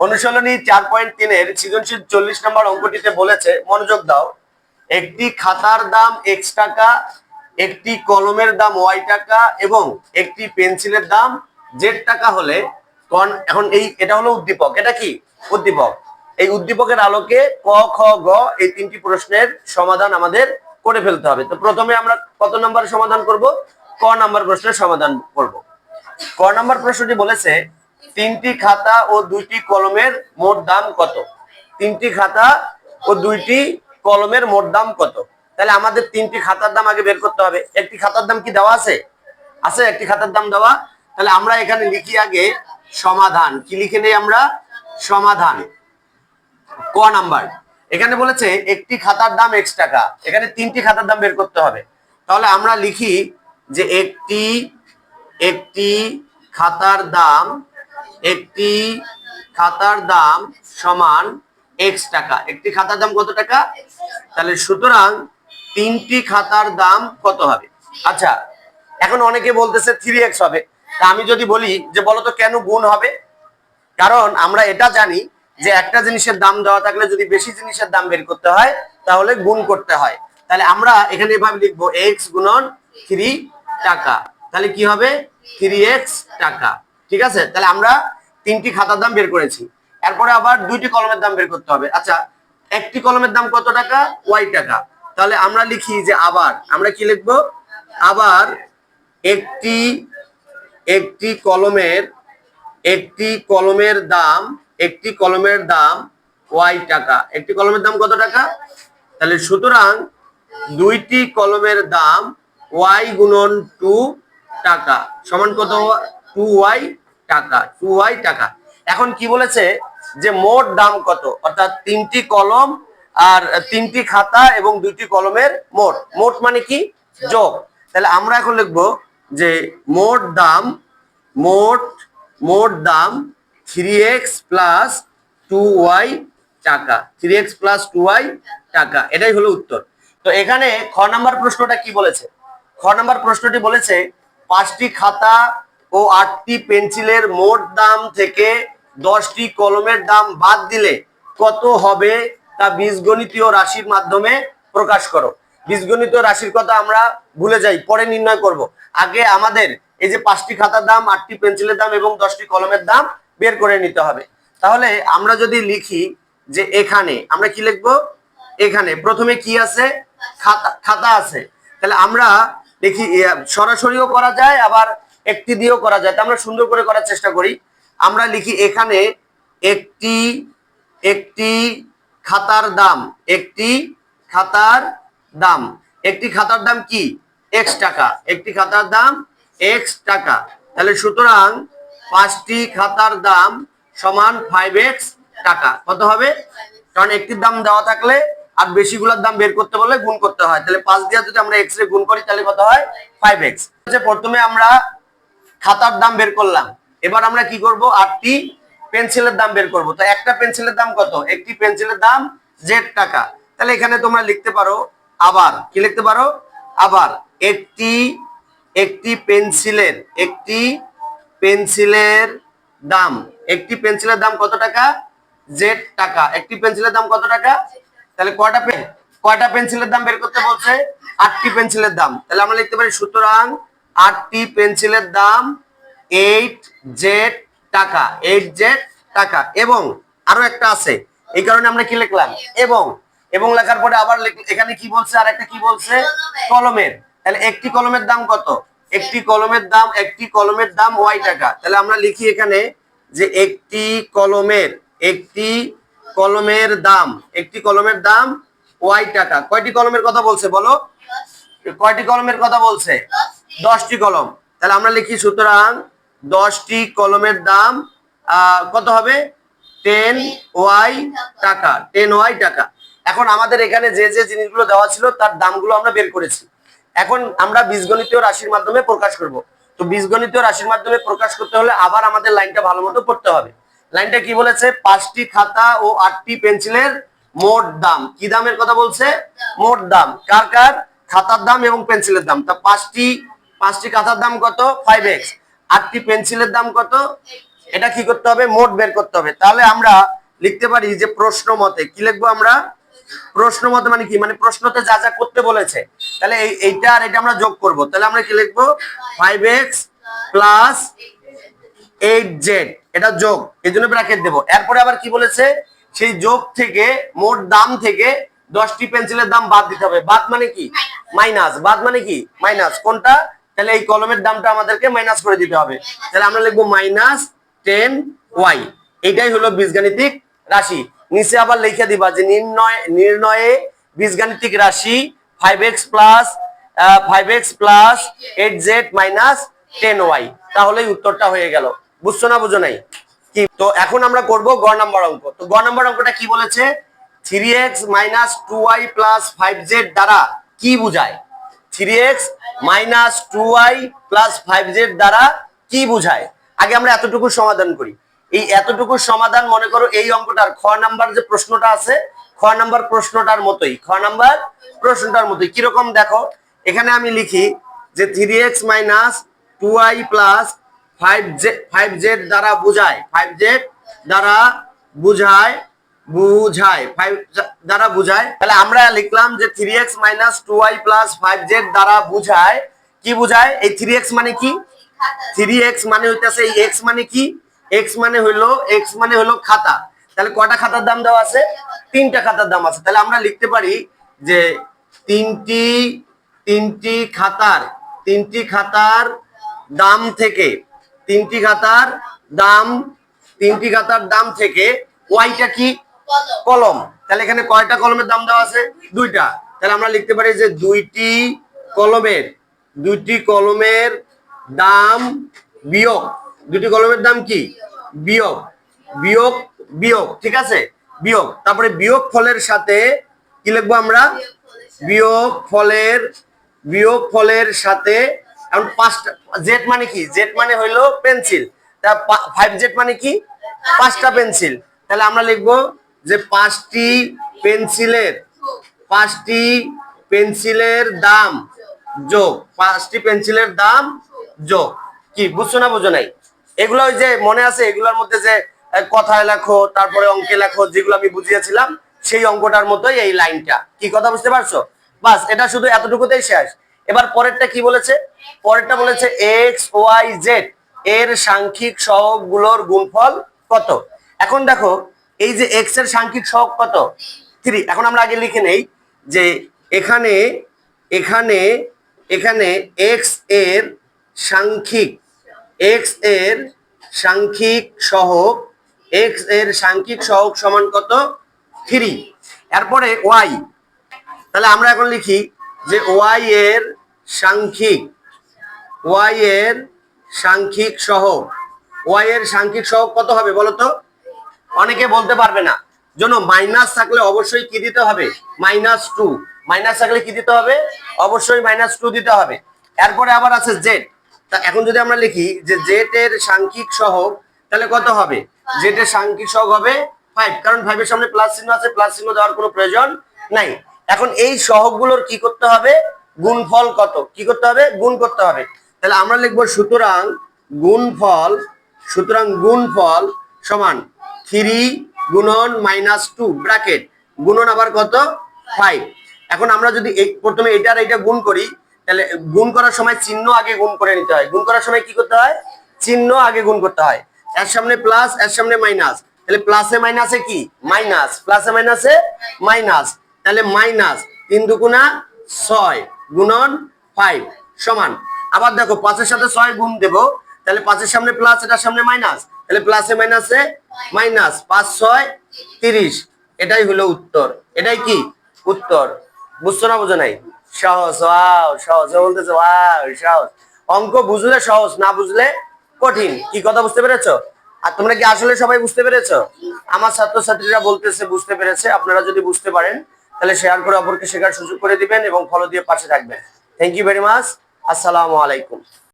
অনুশীলনী চার পয়েন্ট তিনের সৃজনশীল চল্লিশ নম্বর অঙ্কটিতে বলেছে, মনোযোগ দাও। একটি খাতার দাম এক্স টাকা, একটি কলমের দাম ওয়াই টাকা এবং একটি পেন্সিলের দাম জেড টাকা হলে কোন এখন এই এটা হলো উদ্দীপক। এটা কি? উদ্দীপক। এই উদ্দীপকের আলোকে ক, খ, গ এই তিনটি প্রশ্নের সমাধান আমাদের করে ফেলতে হবে। তো প্রথমে আমরা কত নম্বরের সমাধান করব? ক নম্বর প্রশ্নের সমাধান করব। ক নম্বর প্রশ্নটি বলেছে তিনটি খাতা ও দুইটি কলমের মোট দাম কত? তিনটি খাতা ও দুইটি কলমের মোট দাম কত? তাহলে আমাদের তিনটি খাতার দাম আগে বের করতে হবে। একটি খাতার দাম কি দেওয়া আছে? আছে, একটি খাতার দাম দেওয়া। তাহলে আমরা এখানে লিখি আগে সমাধান। কি লিখে নেই আমরা? সমাধান। ক নাম্বার। এখানে বলেছে একটি খাতার দাম এক্স টাকা। এখানে তিনটি খাতার দাম বের করতে হবে। তাহলে আমরা লিখি যে একটি একটি খাতার দাম একটি খাতার দাম সমান এক্স টাকা। একটি খাতার দাম কত টাকা? তাহলে সুতরাং তিনটি খাতার দাম কত হবে? আচ্ছা এখন অনেকে বলতেছে থ্রি এক্স হবে। তা আমি যদি বলি যে বলতো কেন গুণ হবে? কারণ আমরা এটা জানি যে একটা জিনিসের দাম দেওয়া থাকলে যদি বেশি জিনিসের দাম বের করতে হয়, তাহলে গুণ করতে হয়। তাহলে আমরা এখানে এভাবে লিখব এক্স গুণন থ্রি টাকা। তাহলে কি হবে? থ্রি এক্স টাকা। ঠিক আছে? তাহলে আমরা তিনটি খাতার দাম বের করেছি। এরপরে আবার দুইটি কলমের দাম বের করতে হবে। আচ্ছা একটি কলমের দাম কত টাকা? ওয়াই টাকা। তাহলে আমরা লিখি যে আবার, আমরা কি লিখব? আবার একটি একটি কলমের একটি কলমের দাম, একটি কলমের দাম ওয়াই টাকা। একটি কলমের দাম কত টাকা? তাহলে সুতরাং দুইটি কলমের দাম ওয়াই গুণন টু টাকা। সমান কত টু ওয়াই টাকা, টু ওয়াই টাকা। এখন কি বলেছে যে মোট দাম কত? অর্থাৎ তিনটি কলম আর তিনটি খাতা এবং দুইটি কলমের মোট। মোট মানে কি? যোগ। তাহলে আমরা এখন লিখব যে মোট দাম, মোট মোট দাম three x plus two y টাকা। Three x plus two y টাকা। এটাই হলো উত্তর। তো এখানে খ নাম্বার প্রশ্নটা কি বলেছে? খ নাম্বার প্রশ্নটি বলেছে, পাঁচটি খাতা ও আটটি পেন্সিলের মোট দাম থেকে দশটি কলমের দাম বাদ দিলে কত হবে তা বীজগণিতীয় রাশির মাধ্যমে প্রকাশ করো। বীজগণিতীয় রাশির কথা আমরা ভুলে যাই, পরে নির্ণয় করব। আগে আমাদের এই যে পাঁচটি খাতার দাম, আটটি পেন্সিলের দাম এবং দশটি কলমের দাম বের করে নিতে হবে। তাহলে আমরা যদি লিখি যে এখানে, আমরা কি লিখব? এখানে। প্রথমে কি আছে? খাতা খাতা আছে। তাহলে আমরা দেখি সরাসরিও করা যায়, আবার একটি দিয়েও করা যায়। তা আমরা সুন্দর করে করার চেষ্টা করি। আমরা লিখি এখানে একটি একটি খাতার দাম। একটি খাতার দাম। একটি খাতার দাম কি? এক্স টাকা। একটি খাতার দাম এক্স টাকা। তাহলে সুতরাং পাঁচটি খাতার দাম সমান ফাইভ এক্স টাকা। কত হবে? কারণ একটির দাম দেওয়া থাকলে আর বেশিগুলোর দাম বের করতে বললে গুণ করতে হয়। তাহলে পাঁচ দিয়ে যদি আমরা এক্স রে গুণ করি, তাহলে কত হয়? ফাইভ এক্স প্রথমে আমরা খাতার দাম বের করলাম। এবার আমরা কি করব? আটটি পেন্সিলের দাম বের করব। তো একটা পেন্সিলের দাম কত? একটি পেন্সিলের দাম জেড টাকা। তাহলে এখানে তোমরা লিখতে পারো আবার। কি লিখতে পারো? আবার। একটি একটি পেন্সিলের একটি পেন্সিলের দাম। একটি পেন্সিলের দাম কত টাকা? জেড টাকা। একটি পেন্সিলের দাম কত টাকা? তাহলে কয়টা কয়টা পেন্সিলের দাম বের করতে বলছে? আটটি পেন্সিলের দাম। তাহলে আমরা লিখতে পারি সুতরাং আটটি পেন্সিলের দাম এইট জেড টাকা এইট জেড টাকা এবং আরও একটা আছে, এই কারণে আমরা কি লিখলাম? এবং এবং লেখার পরে আবার এখানে কি বলছে? আর একটা কি বলছে? কলমের। তাহলে একটি কলমের দাম কত? একটি কলমের দাম, একটি কলমের দাম ওয়াই টাকা। তাহলে আমরা লিখি এখানে যে একটি কলমের একটি কলমের দাম, একটি কলমের দাম ওয়াই টাকা। কয়টি কলমের কথা বলছে বলো? কয়টি কলমের কথা বলছে? দশটি কলম। তাহলে আমরা লিখি সুতরাং দশটি কলমের দাম কত হবে? টেন ওয়াই টাকা টেন ওয়াই টাকা। এখন আমাদের এখানে যে যে জিনিসগুলো দেওয়া ছিল তার দামগুলো আমরা বের করেছি। এখন আমরা বীজগণিতীয় রাশির মাধ্যমে প্রকাশ করব। তো বীজগণিতীয় রাশির মাধ্যমে প্রকাশ করতে হলে আবার আমাদের লাইনটা ভালো মতো পড়তে হবে। লাইনটা কি বলেছে? পাঁচটি খাতা ও আটটি পেন্সিলের মোট দাম। কি দামের কথা বলছে? মোট দাম। কার কার? খাতার দাম এবং পেন্সিলের দাম। তা পাঁচটি পাঁচটি খাতার দাম কত? ফাইভ এক্স আটটি পেন্সিলের দাম কত? এটা কি করতে হবে? মোট বের করতে হবে। তাহলে আমরা লিখতে পারি যে প্রশ্ন মতে। কি লিখব আমরা? প্রশ্ন মতে মানে কি? মানে প্রশ্নতে যা যা করতে বলেছে। তাহলে এই এইটা আর এটা আমরা যোগ করব। তাহলে আমরা কি লিখব? Five x plus eight z এটা যোগ। এই জন্য ব্র্যাকেট দেবো। এরপরে আবার কি বলেছে? সেই যোগ থেকে মোট দাম থেকে দশটি পেন্সিলের দাম বাদ দিতে হবে। বাদ মানে কি? মাইনাস বাদ মানে কি? মাইনাস কোনটা? তাহলে এই কলমের দামটা আমাদেরকে মাইনাস করে দিতে হবে। তাহলে আমরা লিখব মাইনাস টেন ওয়াই এটাই হলো বীজগাণিতিক রাশি। নিচে আবার লিখে দিবা যে নির্ণয় নির্ণয়ে বীজগাণিতিক রাশি five x plus five x plus eight z minus ten y তাহলেই উত্তরটা হয়ে গেল। বুঝছ না বুঝো নাই? কি? তো এখন আমরা করব গ নাম্বার অঙ্ক। তো গ নাম্বার অঙ্কটা কি বলেছে? Three x minus two y plus five z দ্বারা কি বুঝায়? Three x minus two y plus five z দ্বারা কি বুঝায়? আগে আমরা এতটুকু সমাধান করি। এই এতটুকু সমাধান মনে করো এই অঙ্কটার খ নাম্বার যে প্রশ্নটা আছে, খ নাম্বার প্রশ্নটার মতোই, খ নাম্বার প্রশ্নটার মতোই। কীরকম দেখো, এখানে আমি লিখি যে three x minus two i plus five z five z দ্বারা বুঝায় ফাইভ জেড দ্বারা বুঝায় বুঝায় ফাইভ দ্বারা বুঝায়। তাহলে আমরা লিখলাম যে three x minus two i plus five z দ্বারা বুঝায়। কি বুঝায়? এই থ্রি এক্স মানে কি? থ্রি এক্স মানে হইতেছে এই এক্স মানে কি? এক্স মানে হইল এক্স মানে হলো খাতা। তাহলে কটা খাতার দাম দেওয়া আছে? তিনটা খাতার দাম আছে। তাহলে আমরা লিখতে পারি যে তিনটি তিনটি খাতার তিনটি খাতার দাম থেকে, তিনটি খাতার দাম, তিনটি খাতার দাম থেকে ওয়াইটা কি? কলম। তাহলে এখানে কয়টা কলমের দাম দেওয়া আছে? দুইটা। তাহলে আমরা লিখতে পারি যে দুইটি কলমের দুইটি কলমের দাম বিয়োগ। দুটি কলমের দাম কি? বিয়োগ। বিয়োগ বিয়োগ। ঠিক আছে? বিয়োগ। তারপরে বিয়োগ ফলের সাথে কি লিখব আমরা? বিয়োগ ফলের বিয়োগ ফলের সাথে এখন পাঁচটা জেড মানে কি? জেড মানে হইল পেন্সিল। তা ফাইভ জেড মানে কি? পাঁচটা পেন্সিল। তাহলে আমরা লিখব যে পাঁচটি পেন্সিলের পাঁচটি পেন্সিলের দাম, যোগ, পাঁচটি পেন্সিলের দাম, যোগ। কি, বুঝছ না বুঝো নাই? এগুলো ওই যে মনে আছে, এগুলোর মধ্যে যে কথায় লেখো, তারপরে অঙ্কে লেখো, যেগুলো আমি বুঝিয়েছিলাম, সেই অঙ্কটার মতোই এই লাইনটা। কি কথা বুঝতে পারছ? বাস, এটা শুধু এতটুকুতেই শেষ। এবার পরেরটা কি বলেছে? পরেরটা বলেছে এক্স, ওয়াই, জেড। এর সাংখ্যিক সহগগুলোর গুণফল কত? এখন দেখো এই যে এক্সের সাংখ্যিক সহগ কত? থ্রি এখন আমরা আগে লিখে নেই যে এখানে এখানে এখানে এক্সের সাংখ্যিক এক্সের সাংখ্যিক সহগ এক্সের সাংখ্যিক সহগ সমান কত? থ্রি এরপরে ওয়াই তাহলে আমরা এখন লিখি যে ওয়াই এর সাংখ্যিক ওয়াই এর সাংখ্যিক সহগ। ওয়াই এর সাংখ্যিক সহগ কত হবে বলো তো অনেকে বলতে পারবে না। জন্য মাইনাস থাকলে অবশ্যই কি দিতে হবে? মাইনাস টু মাইনাস থাকলে কি দিতে হবে? অবশ্যই মাইনাস টু দিতে হবে। এরপরে আবার আছে জেড তা এখন যদি আমরা লিখি যে জেড এর সাংখ্যিক সহগ তাহলে কত হবে? জেড এর সাংখ্যিক সহগ হবে ফাইভ কারণ ফাইভের সামনে প্লাস চিহ্ন আছে প্লাস চিহ্ন দেওয়ার কোনো প্রয়োজন নাই। এখন এই সহগগুলোর কি করতে হবে? গুণফল কত? কি করতে হবে? গুণ করতে হবে। তাহলে আমরা লিখব সুতরাং গুণফল সুতরাং গুণফল সমান থ্রি গুণন মাইনাস টু ব্র্যাকেট গুণন আবার কত? ফাইভ এখন আমরা যদি প্রথমে এটা আর এটা গুণ করি, তাহলে গুণ করার সময় চিহ্ন আগে গুণ করে নিতে হয়। গুণ করার সময় কি করতে হয়? চিহ্ন আগে গুণ করতে হয়। এর সামনে প্লাস এর সামনে মাইনাস তাহলে প্লাসে মাইনাসে কি? মাইনাস প্লাসে মাইনাসে মাইনাস তাহলে মাইনাস তিন দুগুণা ছয় গুণন ফাইভ সমান। আবার দেখো, পাঁচের সাথে ছয় গুণ দেবো, তাহলে পাঁচের সামনে প্লাস এটার সামনে মাইনাস তাহলে প্লাসে মাইনাসে মাইনাস পাঁচ, ছয়, তিরিশ। এটাই হলো উত্তর। এটাই কি? উত্তর। বুঝছ না বুঝো নাই? সহজ সহজ। বলতেছে সহজ। অঙ্ক বুঝলে সহজ, না বুঝলে কঠিন। কি কথা বুঝতে পেরেছ? আর তোমরা কি আসলে সবাই বুঝতে পেরেছ? আমার ছাত্রছাত্রীরা বলতেছে, বুঝতে পেরেছে। আপনারা যদি বুঝতে পারেন, তাহলে শেয়ার করে অপরকে শেখার সুযোগ করে দিবেন এবং ফলো দিয়ে পাশে থাকবেন। থ্যাংক ইউ ভেরি মাচ আসসালামু আলাইকুম।